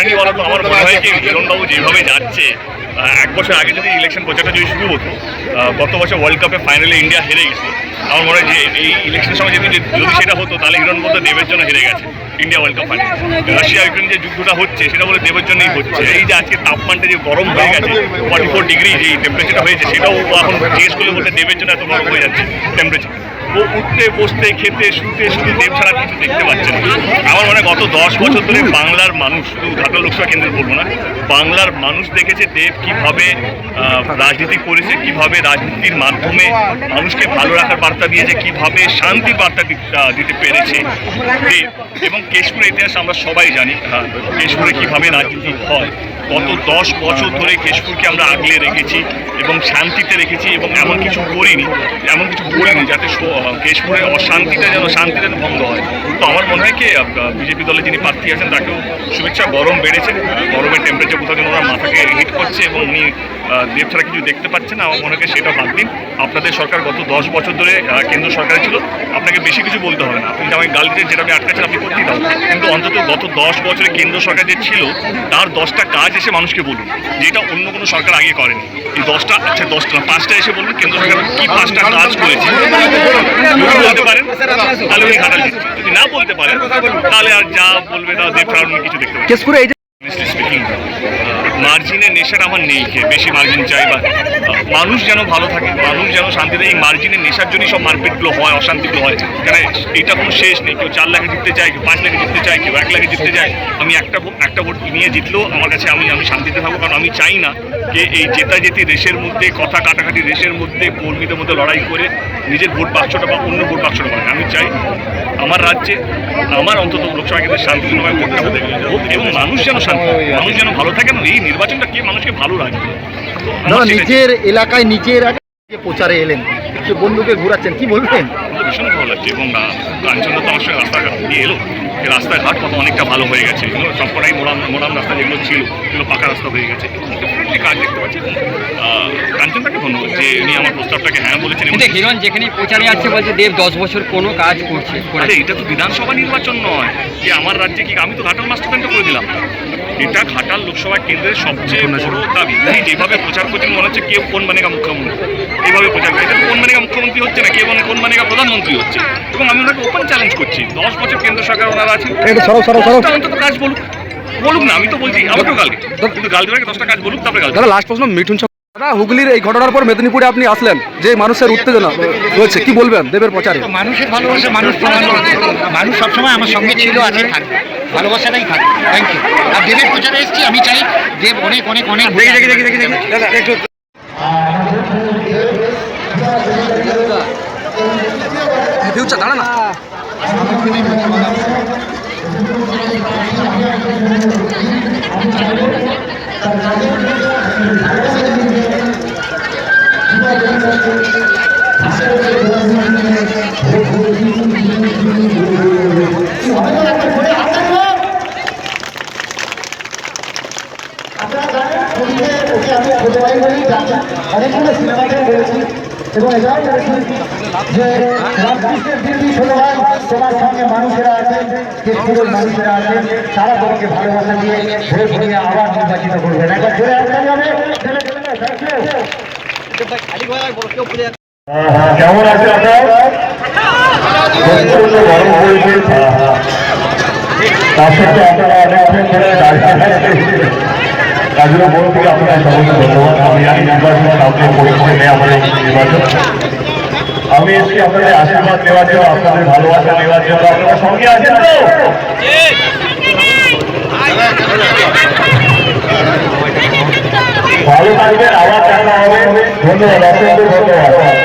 করেনি বলা তো আমার মনে হয় কি হিরণবাবু যেভাবে যাচ্ছে এক বছর আগে যদি ইলেকশন প্রচারটা যদি শুরু হতো গত বছর ওয়ার্ল্ড কাপে ফাইনালে ইন্ডিয়া হেরে গেছিল। আমার মনে হয় যে এই ইলেকশনের সময় যদি যদি সেটা হতো, তাহলে হিরণ বলতে দেবের জন্য হেরে গেছে India world cup final Russia Ukraine যে যুদ্ধটা হচ্ছে, সেটা বলে দেবের জন্যই হচ্ছে। এই যে আজকে তাপমানটা যে গরম হয়ে গেছে ফর্টি ফোর ডিগ্রি যে টেম্পারেচারটা হয়েছে, সেটাও এখন জিজ্ঞেস করলে বলতে দেবের জন্য এত গরম হয়ে যাচ্ছে টেম্পারেচার ও উঠতে, বসতে, খেতে, শুতে শুধু দেব ছাড়া কিছু দেখতে পাচ্ছে না। আমার মনে গত দশ বছর ধরে বাংলার মানুষ, শুধু ঢাকা লোকসভা কেন্দ্রে বলব না, বাংলার মানুষ দেখেছে দেব কীভাবে রাজনীতি করেছে, কীভাবে রাজনীতির মাধ্যমে মানুষকে ভালো রাখার বার্তা দিয়েছে, কীভাবে শান্তির বার্তা দিতে পেরেছে দেব। এবং কেশপুরের ইতিহাস আমরা সবাই জানি কেশপুরে কীভাবে রাজনীতি হয়। গত দশ বছর ধরে কেশপুরকে আমরা আগলে রেখেছি এবং শান্তিতে রেখেছি এবং এমন কিছু করিনি, এমন কিছু করিনি যাতে কেশপুরে অশান্তিটা যেন শান্তিটা ভঙ্গ হয়। তো আমার মনে হয় কি বিজেপি দলে যিনি প্রার্থী আছেন, তাকেও শুভেচ্ছা, গরম বেড়েছে। গরমের টেম্পারেচার কোথাও যেন ওরা মাথাকে হিট করছে এবং উনি দেব ছাড়া কিছু দেখতে পাচ্ছেন আমার মনে হয় সেটা বাদ দিন। আপনাদের সরকার গত দশ বছর ধরে কেন্দ্র সরকারে ছিল। আপনাকে বেশি কিছু বলতে হবে না। আপনি যে আমাকে গাল দিতে যেটা আমি আটকাচ্ছেন আপনি করতেই দাও কিন্তু অন্তত গত দশ বছরে কেন্দ্র সরকার যে ছিল, তার দশটা কাজ এসে মানুষকে বলুন। যেটা অন্য কোনো সরকার আগে করেনি। এই দশটা আচ্ছা দশটা পাঁচটা এসে বলুন, কেন্দ্র সরকার কি পাঁচটা কাজ করেছে। তাহলে আর যা কিছু দেখতে পাবেন মার্জিনের নেশাটা আমার নেই খেয়ে বেশি মার্জিন চাই বা মানুষ যেন ভালো থাকে, মানুষ যেন শান্তিতে, এই মার্জিনের নেশার জন্যই সব মারপিটগুলো হয়, অশান্তিগুলো হয়। কেন এটা কোনো শেষ নেই, কেউ চার লাখে জিততে চায়, কেউ পাঁচ লাখে জিততে চায়, কেউ এক লাখে জিততে চায়। আমি একটা একটা ভোট নিয়ে জিতলেও আমার কাছে আমি আমি শান্তিতে থাকব, কারণ আমি চাই না যে এই জেতা জেতি দেশের মধ্যে, কথা কাটাকাটি দেশের মধ্যে, কর্মীদের মধ্যে লড়াই করে নিজের ভোট বাক্সটা বা অন্য ভোট বাক্সটা পায় আমি চাই আমার রাজ্যে আমার অন্তত লোকসভা কেন্দ্রে শান্তিপূর্ণভাবে ভোটটা হতে হোক এবং মানুষ যেন শান্তি মানুষ যেন ভালো থাকে না এই নির্বাচনটা কে মানুষকে ভালো রাখবে? নিজের এলাকায় নিজের আগে প্রচারে এলেন। যে বন্ধুকে ঘুরাচ্ছেন কি বলবেন? ভীষণ ভালো লাগছে এবং কাঞ্চনদা তো আমার সঙ্গে রাস্তাঘাট দিয়ে এলো। রাস্তাঘাট কত অনেকটা ভালো হয়ে গেছে। সবকটাই মোড়াম মোড়াম রাস্তা যেগুলো ছিল সেগুলো পাকা রাস্তা হয়ে গেছে। Definitely কাজ দেখতে পাচ্ছি এবং, আহ, ধন্যবাদ যে উনি আমার প্রস্তাবটাকে হ্যাঁ বলেছেন কিন্তু হিরণ যেখানে প্রচারে যাচ্ছে বলছে দেব দশ বছর কোনো কাজ করছে আরে এটা তো বিধানসভা নির্বাচন নয়। যে আমার রাজ্যে কি আমি তো ঘাটাল মাস্টার প্ল্যানটা করে দিলাম। এটা ঘাটাল লোকসভা কেন্দ্রের সবচেয়ে বড় দাবি। তিনি যেভাবে প্রচার করছেন মনে হচ্ছে কেউ কোন মানেগা মুখ্যমন্ত্রী? এইভাবে প্রচার করে। এটা কোন মানেগা মুখ্যমন্ত্রী হচ্ছে না কেউ মানে কোন মানেগা প্রধানমন্ত্রী হচ্ছে? এবং আমি ওনাকে ওপেন চ্যালেঞ্জ করছি। দশ বছর কেন্দ্র সরকার ওনারা আছেন। একটু সরো, সরো, সরো। দশটা অন্তত কাজ বলুক। বলুক না আমি তো বলছি আমাকেও গাল। কিন্তু গাল দেওয়ার আগে দশটা কাজ বলুক তারপরে গাল দাদা লাস্ট প্রশ্ন মিঠুন দাদা হুগলির এই ঘটনার পর মেদিনীপুরে আপনি আসলেন যে মানুষের উত্তেজনা রয়েছে কি বলবেন দেবের প্রচারে? মানুষের ভালোবাসা মানুষ প্রমাণ মানুষ সবসময় আমার সঙ্গে ছিল আছে থাকবে। ভালোবাসাটাই থাকবে। থ্যাংক ইউ আর দেবের প্রচারে এসেছি আমি চাই দেব অনেক অনেক অনেক দেখি দেখি দেখি দেখি দেখি। ফিউচার দাঁড়া না। আপনারা জানেন আমি বলেছি। এবং বলেছি যে রামকৃষ্ণের ছোট ভাই তোমার সঙ্গে মানুষেরা আছেন কেশপুরের মানুষেরা আছেন তারা তোমাকে ভালোবাসা দিয়ে ভোট দিয়ে আবার নির্বাচিত করবেন একবার জোরে আসতে ইউ কেমন আছে আপনার গরম পড়েছে। তার ধরে তার মন থেকে আপনাদের সবাইকে ধন্যবাদ। আমি জানি নির্বাচন কাউকে পরিচয় নেই আমাদের নির্বাচন। আমি এসেছি আপনাদের আশীর্বাদ নেওয়ার জন্য, আপনাদের ভালোবাসা নেওয়ার জন্য। আপনারা সঙ্গে আছেন তো? ভালো থাকবেন, আবার দেখা হবে। ধন্যবাদ অত্যন্ত ধন্যবাদ।